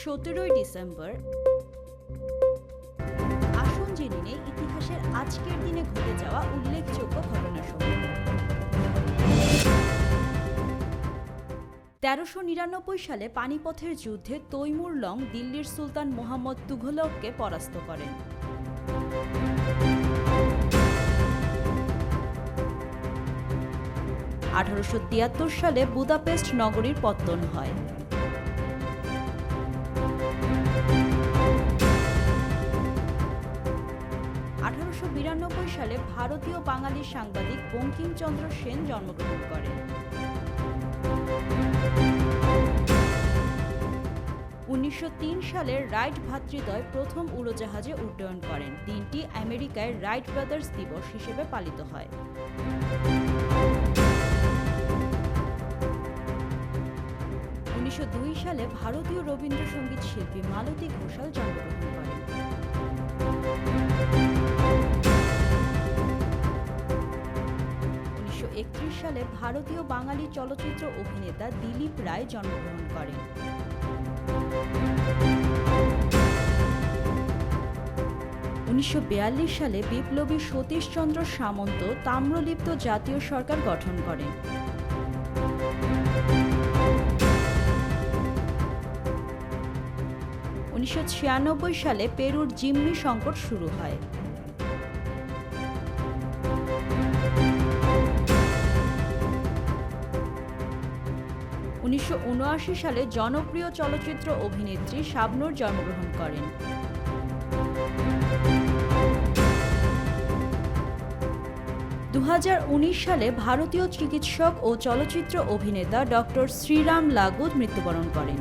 সতেরোই ডিসেম্বর। আসুন জেনে নেই ইতিহাসের আজকের দিনে ঘটে যাওয়া উল্লেখযোগ্য ঘটনাসমূহ। তেরোশো নিরানব্বই সালে পানিপথের যুদ্ধে তৈমুর লং দিল্লির সুলতান মোহাম্মদ তুঘলককে পরাস্ত করেন। আঠারোশো তিয়াত্তর সালে বুদাপেস্ট নগরীর পত্তন হয়। আঠারোশো বিরানব্বই সালে ভারতীয় বাঙালি সাংবাদিক বঙ্কিমচন্দ্র সেন জন্মগ্রহণ করেন। উনিশশো সালের রাইট ভ্রাতৃদ্বয় প্রথম উড়োজাহাজে উড্ডয়ন করেন। দিনটি আমেরিকায় রাইট ব্রাদার্স দিবস হিসেবে পালিত হয়। উনিশশো দুই সালে ভারতীয় রবীন্দ্রসঙ্গীত শিল্পী মালতী ঘোষাল জন্মগ্রহণ সালে ভারতীয় বাঙালি চলচ্চিত্র অভিনেতা দিলীপ রায় জন্মগ্রহণ করেন। উনিশশো সালে বিপ্লবী সতীশচন্দ্র সামন্ত তাম্রলিপ্ত জাতীয় সরকার গঠন করেন। উনিশশো ছিয়ানব্বই সালে পেরুর জিম্মি সংকট শুরু হয়। উনিশশো উনআশি সালে জনপ্রিয় চলচ্চিত্র অভিনেত্রী শাবনুর জন্মগ্রহণ করেন। দু হাজার উনিশ সালে ভারতীয় চিকিৎসক ও চলচ্চিত্র অভিনেতা ডক্টর শ্রীরাম লাগু মৃত্যুবরণ করেন।